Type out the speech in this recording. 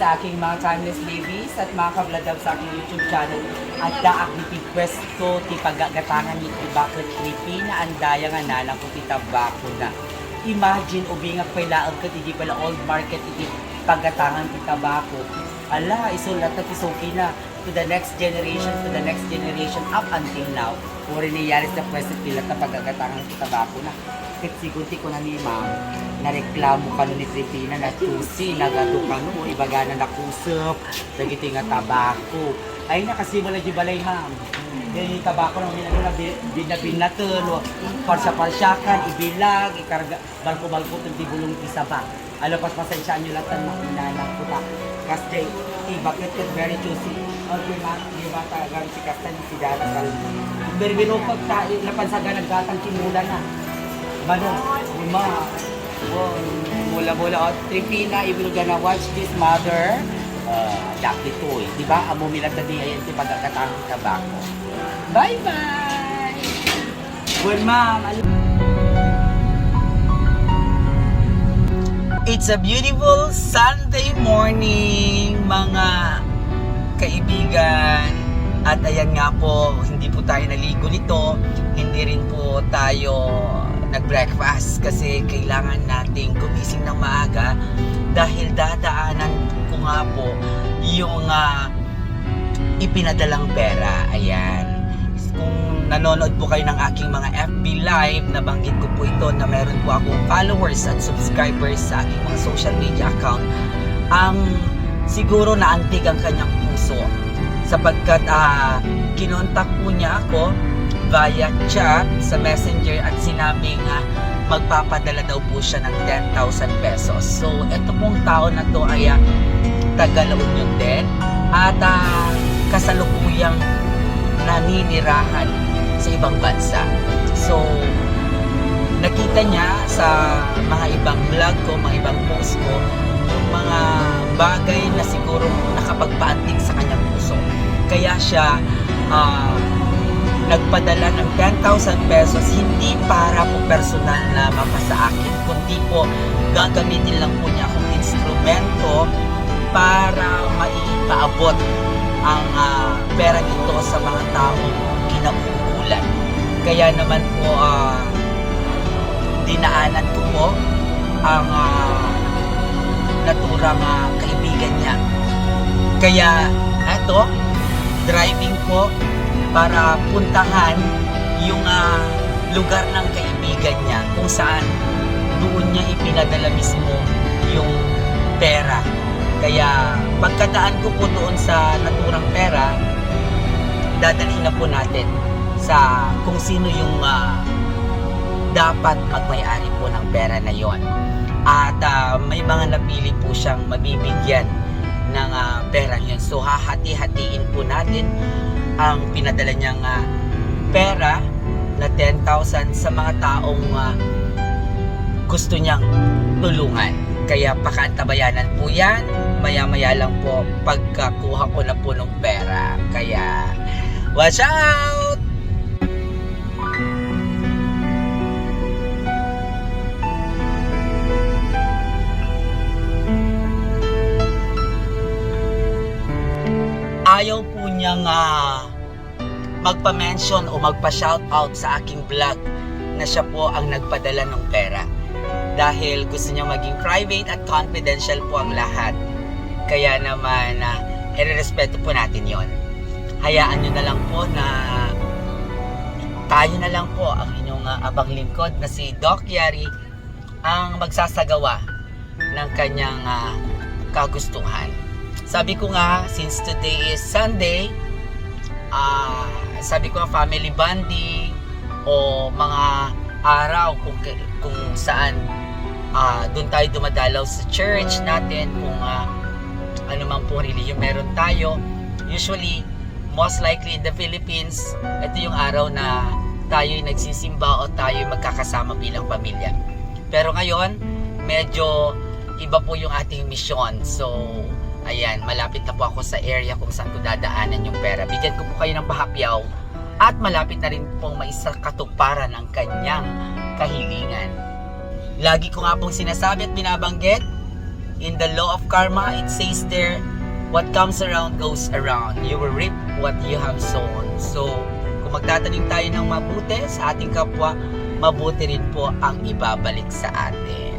sa aking mga timeless babies at mga kabladab sa aking YouTube channel. At daak ni pwesto ti pagagatangan ni Bakit Creepy na andaya nga nalang ko ti tabako na. Imagine ubi nga pala ang katigi pala old market iti paggatangan ti tabako. Ala, isulat na tisuki na to the next generation, to the next generation up until now. Uri niyari sa pwesto tila na pagagatangan ti tabako na. Kat siguti ko na ni ma'am, nareklamo ka nun ni Tripina na tusi, nagado ka nun, ibaga na nakusap, dagiti nga tabako. Ay, nakasimula di balay ma'am. Yan yung tabako nang ginagawa na binabinaton, o parsya-parsyakan, ibilag, ikarga, balko-balko, itong tibulong isa ba. Alo, pas pasensyaan nyo lahat ng mga inanang puta. Kasi, ibakit it very juicy. Okay, ma'am, di ba tagang si Kastan, si kal. Pero binupag tayo, napansaga naggatang kimula na. Mano, lima. Oh, mula-mula. Tripina, if you're gonna watch this mother, uh, to eh. Di ba? Amo mila tadi ayan ti pagkakatang tabako. Bye-bye! Well, ma'am, It's a beautiful Sunday morning, mga kaibigan. At ayan nga po, hindi po tayo naligo nito. Hindi rin po tayo nag-breakfast kasi kailangan nating gumising ng maaga dahil dadaanan ko nga po yung ah, ipinadalang pera. Ayan. Kung nanonood po kayo ng aking mga FB Live, nabanggit ko po ito na meron po akong followers at subscribers sa aking mga social media account. Ang siguro naantig ang kanyang puso sapagkat ah, kinontak po niya ako via chat sa messenger at sinabing ah, magpapadala daw po siya ng 10,000 pesos. So, ito pong tao na to ay ah, taga La Union din at ah, kasalukuyang naninirahan sa ibang bansa. So, nakita niya sa mga ibang vlog ko, mga ibang post ko, yung mga bagay na siguro nakapagpaantig sa kanyang puso. Kaya siya ah, nagpadala ng 10,000 pesos hindi para po personal na mapasa akin, kundi po gagamitin lang po niya akong instrumento para maipaabot ang ah, pera nito sa mga taong kinauukulan. Kaya naman po ah, dinaanan ko po ang ah, naturang ah, kaibigan niya. Kaya eto, driving po para puntahan yung ah, lugar ng kaibigan niya kung saan doon niya ipinadala mismo yung pera. Kaya pagkadaan ko po doon sa naturang pera, dadalhin na po natin sa kung sino yung ah, dapat magmay-ari po ng pera na yon. At ah, may mga napili po siyang mabibigyan ng ah, pera yun. So hahati-hatiin po natin ang pinadala niyang ah, pera na 10,000 sa mga taong ah, gusto niyang tulungan. Kaya pakaantabayanan po yan. Maya-maya lang po pagkakuha ko na po ng pera. Kaya watch out! Ayaw po niyang ah, magpa-mention o magpa-shoutout sa aking vlog na siya po ang nagpadala ng pera. Dahil gusto niya maging private at confidential po ang lahat. Kaya naman, uh, irerespeto po natin yon. Hayaan nyo na lang po na tayo na lang po ang inyong ah, abang lingkod na si Doc Yari ang magsasagawa ng kanyang ah, kagustuhan. Sabi ko nga, since today is Sunday, ah sabi ko nga family bonding o mga araw kung, kung saan ah doon tayo dumadalaw sa church natin kung ah, ano man po religion meron tayo. Usually most likely in the Philippines ito yung araw na tayo nagsisimba o tayo magkakasama bilang pamilya. Pero ngayon medyo iba po yung ating mission so Ayan, malapit na po ako sa area kung saan ko dadaanan yung pera. Bigyan ko po kayo ng pahapyaw at malapit na rin pong maisa katuparan ang kanyang kahilingan. Lagi ko nga pong sinasabi at binabanggit, in the law of karma, it says there, what comes around goes around. You will reap what you have sown. So, kung magtatanim tayo ng mabuti sa ating kapwa, mabuti rin po ang ibabalik sa atin.